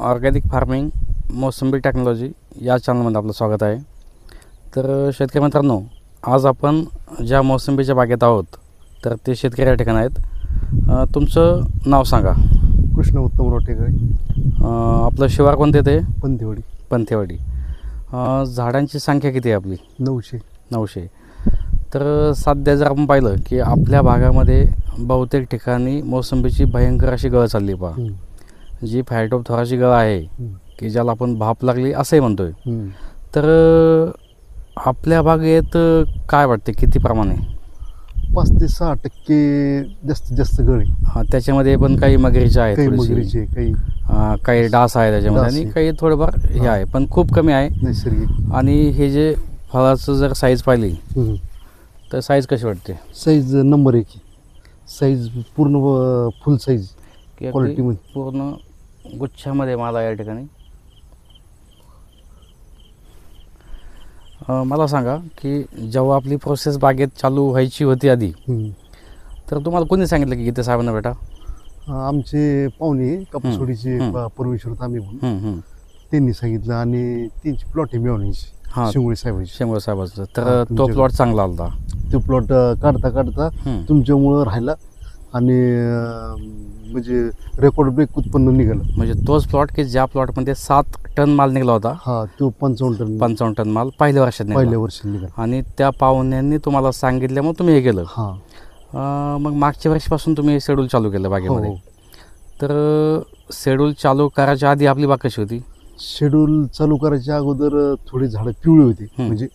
Organic farming मोसंबी technology या चॅनलमध्ये आपलं स्वागत आहे. तर शेतकरी मित्रांनो आज आपण ज्या मोसंबीच्या बागेत आहोत तर ते शेतकरी या ठिकाणी आहेत. तुमचं नाव सांगा. कृष्ण उत्तम रोटेकर. आपलं शिवार कोणते ते? पंथेवाडी. पंथेवाडी. झाडांची संख्या किती आहे आपली? नऊशे. नऊशे. तर सध्या जर आपण पाहिलं की आपल्या भागामध्ये बहुतेक ठिकाणी मोसंबीची भयंकर अशी गळ चालली पहा. जी फायटोपथॉराची गळ आहे की ज्याला आपण भाप लागली असंही म्हणतोय. तर आपल्या बागेत काय वाटते किती प्रमाणे पाच ते सहा टक्के जास्तीत जास्त गळे अ, त्याच्यामध्ये पण काही मगरीचे आहेत काही. मगरीचे काही काही डास आहे त्याच्यामध्ये आणि. काही थोडंफार हे हा. आहे पण खूप कमी आहे नैसर्गिक आणि हे जे फळाचं जर साईज पाहिली. तर साईज कशी वाटते साईज नंबर एक साईज पूर्ण फुल साईज की अगदी Quality मध्ये. पूर्ण गुच्छामध्ये माल या ठिकाणी. मला सांगा की जेव्हा आपली प्रोसेस बागेत चालू व्हायची होती आधी तर तुम्हाला कोणी सांगितलं की गीते साहेबांना बेटा? आमचे पाहुणे कापसोडीचे परमेश्वर तांबे म्हणून. त्यांनी सांगितलं आणि त्यांची प्लॉट आहे मिळवण्याची हां. शिंगोळे साहेबांची. शेंगोळ साहेबाचं. तर तो. प्लॉट चांगला आलता. तो प्लॉट काढता काढता. तुमच्यामुळं राहिला. आणि म्हणजे रेकॉर्ड ब्रेक उत्पन्न निघालं. म्हणजे तोच प्लॉट की ज्या प्लॉटमध्ये सात टन माल निघाला होता हा तो पंचावन्न टन पंचावन्न टन माल पहिल्या वर्षात निघाला. पहिल्या वर्षी निघाला. आणि त्या पाहुण्यांनी तुम्हाला सांगितल्यामुळे तुम्ही हे केलं. हा. अं, मग मागच्या वर्षीपासून तुम्ही शेड्यूल चालू केलं बागेमध्ये. हो तर शेड्यूल चालू करायच्या आधी आपली बाग कशी होती? शेड्यूल चालू करायच्या अगोदर थोडी झाडं पिवळी होती. म्हणजे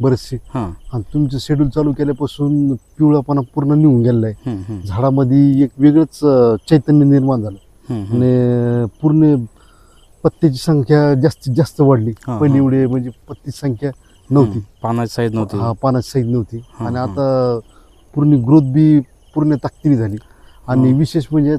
बरेचसे हां आणि तुमचं शेड्यूल चालू केल्यापासून पिवळापणा पूर्ण निघून गेलेला आहे झाडामध्ये एक वेगळंच चैतन्य निर्माण झालं. आणि पूर्ण पत्त्याची संख्या जास्तीत जास्त वाढली पहिली. एवढे म्हणजे पत्तीची संख्या नव्हती पानाची साईज नव्हती हा पानाची साईज नव्हती आणि. आता पूर्ण ग्रोथ बी पूर्ण ताकदीने झाली आणि. विशेष म्हणजे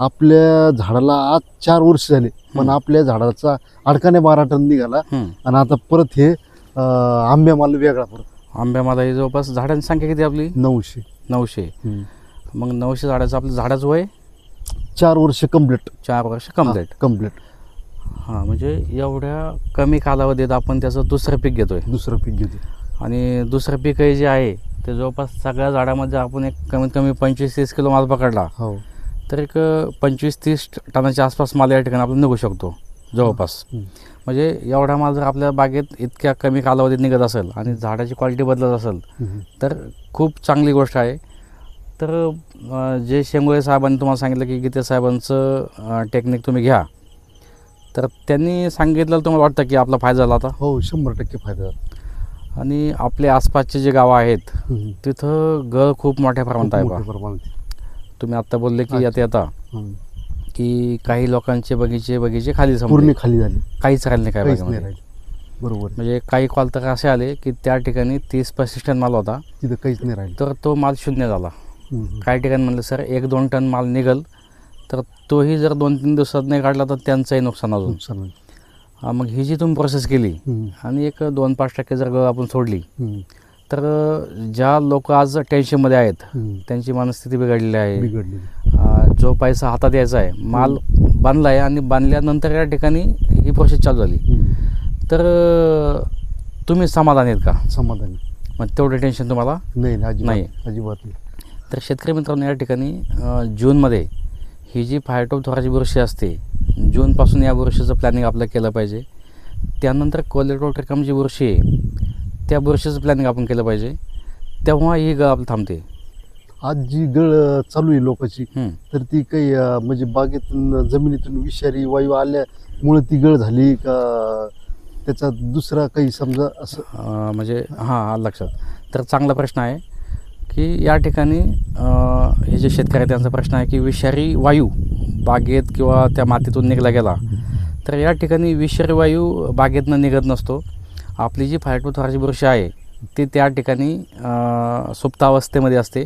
आपल्या झाडाला आज चार वर्ष झाले पण. आपल्या झाडाचा अडकाने बारा टन निघाला. आणि आता परत हे अं, आंब्या माल वेगळा परत आंब्यामध्ये ही जवळपास झाडांची संख्या किती आपली? नऊशे. नऊशे. मग नऊशे झाडाचं आपलं झाडाचं वय? चार वर्ष कंप्लीट. चार वर्ष कंप्लीट. कंप्लीट. हां म्हणजे एवढ्या कमी कालावधीत आपण त्याचं दुसरं पीक घेतोय. दुसरं पीक घेतो आणि दुसरं पीक हे जे आहे ते जवळपास सगळ्या झाडामध्ये आपण एक कमीत कमी पंचवीस तीस किलो माल पकडला. हो. तर एक पंचवीस तीस टनाच्या आसपास माल या ठिकाणी आपण निघू शकतो. जवळपास. म्हणजे एवढा माल जर आपल्या बागेत इतक्या कमी कालावधीत निघत असेल आणि झाडाची क्वालिटी बदलत असेल. तर खूप चांगली गोष्ट आहे तर जे शेंगोळे साहेबांनी तुम्हाला सांगितलं की गीते साहेबांचं टेक्निक तुम्ही घ्या तर त्यांनी सांगितलं तुम्हाला वाटतं की आपला फायदा झाला आता हो शंभर टक्के फायदा झाला. आणि आपले आसपासचे जे गावं आहेत. तिथं गळ खूप मोठ्या प्रमाणात आहे. प्रमाणात तुम्ही आत्ता बोलले की. आता येता. की काही लोकांचे बगीचे बगीचे खाली पूर्ण खाली झाली काहीच राहिले नाही काय काहीच नाही बागेमध्ये राहिलं बरोबर आहे. म्हणजे काही कॉल तर असे आले की त्या ठिकाणी तीस पस्तीस टन माल होता तिथं काहीच नाही राहिलं तर तो माल शून्य झाला हम्म. काही ठिकाणी म्हणलं सर एक दोन टन माल निघल तर तोही जर दोन तीन दिवसात नाही काढला तर त्यांचंही नुकसान अजून नुकसान होईल. हा, मग ही जी तुम्ही प्रोसेस केली हम्म. आणि एक दोन पाच टक्के जर गळ आपण सोडली हम्म. तर ज्या लोक आज टेन्शनमध्ये आहेत हम्म. त्यांची मनस्थिती बिघडलेली आहे जो पैसा हातात यायचा आहे माल बांधला आहे आणि बांधल्यानंतर या ठिकाणी ही प्रोसेस चालू झाली. तर तुम्ही समाधान आहेत का? समाधानी. मग तेवढं टेन्शन तुम्हाला नाही नाही, अजिबात नाही. अजिबात नाही. तर शेतकरी मित्रांनो या ठिकाणी जूनमध्ये ही जी फायटोथोराची बुरशी असते जूनपासून या बुरशीचं प्लॅनिंग आपलं केलं पाहिजे. त्यानंतर कोलेटोट्रिकम जी बुरशी आहे त्या बुरशीचं प्लॅनिंग आपण केलं पाहिजे. तेव्हा ही आपलं थांबते. आज जी गळ चालू आहे लोकांची. तर ती काही म्हणजे बागेतून जमिनीतून विषारी वायू आल्यामुळे ती गळ झाली का? त्याचा दुसरा काही समजा असं म्हणजे हां लक्षात. तर चांगला प्रश्न आहे की या ठिकाणी हे जे शेतकरी त्यांचा प्रश्न आहे की विषारी वायू बागेत किंवा त्या मातीतून निघला गेला तर या ठिकाणी विषारी वायू बागेतनं निघत नसतो. आपली जी फायटोथॉराची बुरशी आहे ती त्या ठिकाणी सुप्तावस्थेमध्ये असते.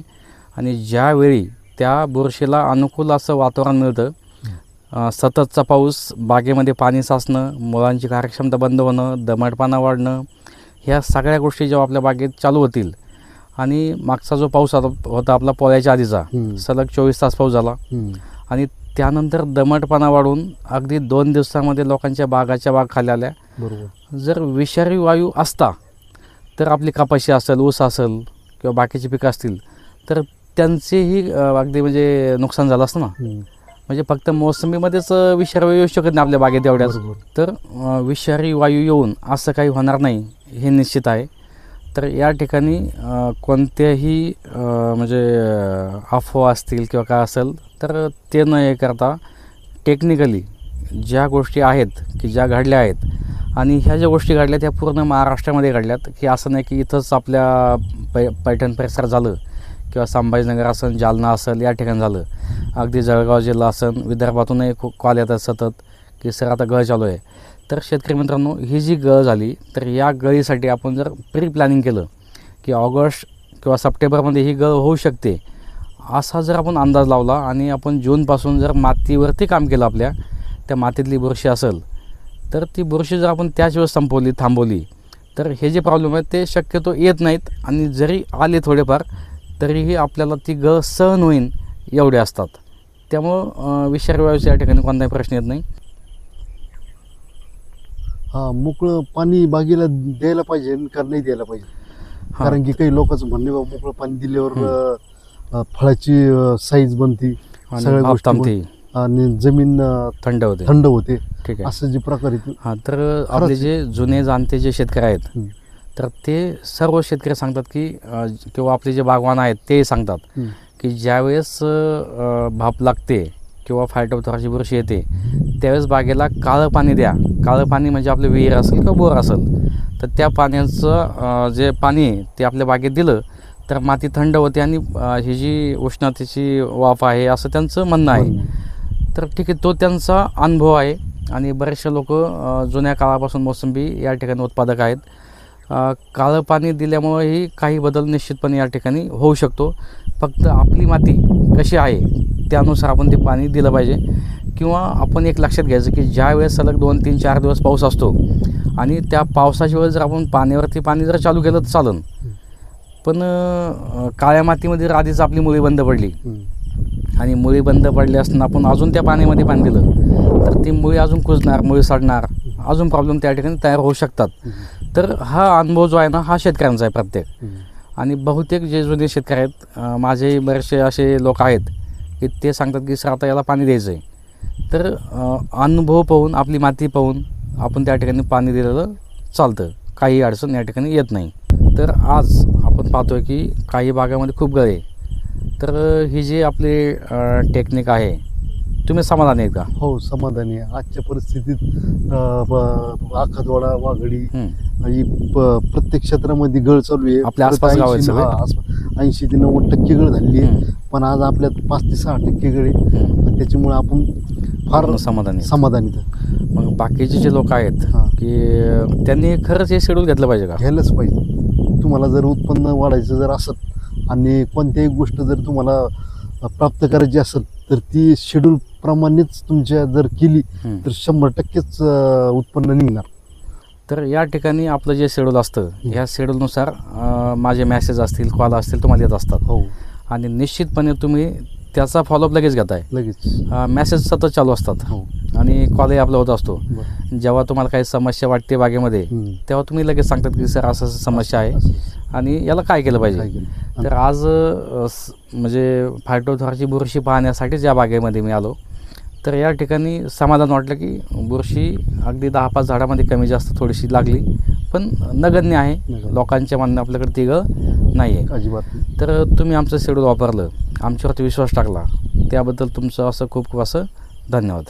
आणि ज्यावेळी त्या बुरशीला अनुकूल असं वातावरण मिळतं सततचा पाऊस बागेमध्ये पाणी साचणं मुळांची कार्यक्षमता बंद होणं दमटपाना वाढणं ह्या सगळ्या गोष्टी जेव्हा आपल्या बागेत चालू होतील आणि मागचा जो पाऊस होता आपला पोळ्याच्या आधीचा. सलग चोवीस तास पाऊस झाला. आणि त्यानंतर दमटपणा वाढून अगदी दोन दिवसामध्ये लोकांच्या बागाच्या बाग खाली आल्या बरोबर जर विषारी वायू असता तर आपली कपाशी असेल ऊस असेल किंवा बाकीची पिकं असतील तर त्यांचेही अ, अगदी म्हणजे नुकसान झालं असतं ना. म्हणजे फक्त मोसंबीमध्येच अ, विषारी वायू येऊ शकत नाही आपल्या बागेत एवढ्याच. तर अ, विषारी वायू येऊन असं काही होणार नाही हे निश्चित आहे तर या ठिकाणी अ, कोणत्याही अ, म्हणजे अ, अफवा असतील किंवा काय असेल तर ते न हे करता टेक्निकली ज्या गोष्टी आहेत की ज्या घडल्या आहेत आणि ह्या ज्या गोष्टी घडल्या त्या पूर्ण महाराष्ट्रामध्ये घडल्यात की असं नाही की इथंच आपल्या पै पैठण परिसर झालं किंवा संभाजीनगर असेल जालना असेल या ठिकाणी झालं. अगदी जळगाव जिल्हा असेल विदर्भातूनही खूप कॉल येतात सतत की सर आता गळ चालू आहे. तर शेतकरी मित्रांनो ही जी गळ झाली तर या गळीसाठी आपण जर प्री प्लॅनिंग केलं की ऑगस्ट किंवा सप्टेंबरमध्ये ही गळ होऊ शकते असा जर आपण अंदाज लावला आणि आपण जूनपासून जर मातीवरती काम केलं आपल्या त्या मातीतली बुरशी असेल तर ती बुरशी जर आपण त्याच वेळेस संपवली थांबवली तर हे जे प्रॉब्लेम आहेत ते शक्यतो येत नाहीत आणि जरी आले थोडेफार तरीही आपल्याला ती गळ सहन होईन एवढे असतात. त्यामुळं अं, विषारी वायूचा या ठिकाणी कोणताही प्रश्न येत नाही. हा मोकळं पाणी बागेला द्यायला पाहिजे का नाही द्यायला पाहिजे. कारण की काही लोकांचं म्हणणे बा मोकळं पाणी दिल्यावर फळाची साईज बनते आणि सगळ्या गोष्टी आणि जमीन थंड होते. थंड होते. ठीक आहे. असं जे प्रकार आहेत हां तर आपले जे जुने जाणते जे शेतकरी आहेत. तर ते सर्व शेतकरी सांगतात की किंवा आपले जे बागवान आहेत ते सांगतात. की ज्यावेळेस भाप लागते किंवा फायटोथॉराची बुरशी येते त्यावेळेस बागेला काळं पाणी द्या. काळं पाणी म्हणजे आपलं विहीर असेल किंवा बोर असेल तर त्या पाण्याचं जे पाणी आहे ते आपल्या बागेत दिलं तर माती थंड होते आणि ही जी उष्णतेची वाफ आहे असं त्यांचं म्हणणं आहे. तर ठीक आहे तो त्यांचा अनुभव आहे. आणि बरेचसे लोक जुन्या काळापासून मोसंबी या ठिकाणी उत्पादक आहेत. काळं पाणी दिल्यामुळेही काही बदल निश्चितपणे या ठिकाणी होऊ शकतो. फक्त आपली माती कशी आहे त्यानुसार आपण ते पाणी दिलं पाहिजे. किंवा आपण एक लक्षात घ्यायचं की ज्या वेळेस सलग दोन तीन चार दिवस पाऊस असतो आणि त्या पावसाच्या वेळेस जर आपण पाण्यावरती पाणी जर चालू केलं तर चालन. पण काळ्या मातीमध्ये जर आधीच आपली मुळी बंद पडली. आणि मुळी बंद पडली असताना आपण अजून त्या पाण्यामध्ये पाणी दिलं तर ती मुळी अजून कुजणार मुळी सडणार अजून प्रॉब्लेम त्या ठिकाणी तयार होऊ शकतात. तर हा अनुभव जो आहे ना हा शेतकऱ्यांचा आहे प्रत्येक. आणि बहुतेक जे जुने शेतकरी आहेत अं, माझेही बरेचसे असे लोक आहेत की ते सांगतात की सर आता याला पाणी द्यायचं आहे तर अनुभव पाहून आपली माती पाहून आपण त्या ठिकाणी पाणी दिलेलं चालतं. काही अडचण या ठिकाणी येत नाही. तर आज आपण पाहतोय की काही भागामध्ये खूप गळे. तर ही जी आपली टेक्निक आहे तुम्ही समाधानी आहेत का हो समाधानी आहे आजच्या परिस्थितीत अं, ब- आखातवाडा वाघडी हं. ही प- प्रत्येक क्षेत्रामध्ये गळ चालू आहे आपल्या आसपास गाव आहेत सगळे? ऐंशी ते नव्वद टक्के गळ झालेली आहे. पण आज आपल्यात पाच ते सहा टक्के गळ आहे. आणि त्याच्यामुळे आपण फार समाधानी आहेत. समाधानी आहे. मग बाकीचे जे लोक आहेत हां. की त्यांनी खरंच हे शेड्यूल घेतलं पाहिजे का घ्यायलाच पाहिजे तुम्हाला जर उत्पन्न वाढायचं जर असत आणि कोणत्याही गोष्ट जर तुम्हाला प्राप्त करायची असेल तर ती शेड्यूल प्रमाणेच तुमच्या जर केली. तर शंभर टक्केच उत्पन्न निघणार. तर या ठिकाणी आपलं जे शेड्यूल असतं ह्या शेड्यूलनुसार माझे मॅसेज असतील कॉल असतील तुम्हाला येत असतात. हो. आणि निश्चितपणे तुम्ही त्याचा फॉलोअप लगेच घेताय? लगेच. मॅसेज सतत चालू असतात. हो. आणि कॉलही आपला होत असतो. जेव्हा तुम्हाला काही समस्या वाटते बागेमध्ये. तेव्हा तुम्ही लगेच सांगतात की सर असं असं समस्या आहे. आणि याला काय केलं पाहिजे? तर आज म्हणजे फायटोथॉरची बुरशी पाहण्यासाठीच या बागेमध्ये मी आलो तर या ठिकाणी समाधान वाटलं की बुरशी अगदी दहा पाच झाडामध्ये कमी जास्त थोडीशी लागली पण नगण्य आहे. लोकांच्या म्हणणं आपल्याकडे तिघं नाही आहे अजिबात. तर तुम्ही आमचं शेड्यूल वापरलं. आमच्यावरती विश्वास टाकला. त्याबद्दल तुमचं असं खूप खूप असं धन्यवाद.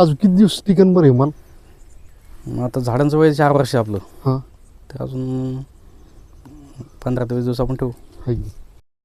अजून किती दिवस टिकन बरं आहे मग आता झाडांचं वय चार वर्ष आपलं. हां. ते अजून पंधरा ते वीस दिवस आपण ठेवू.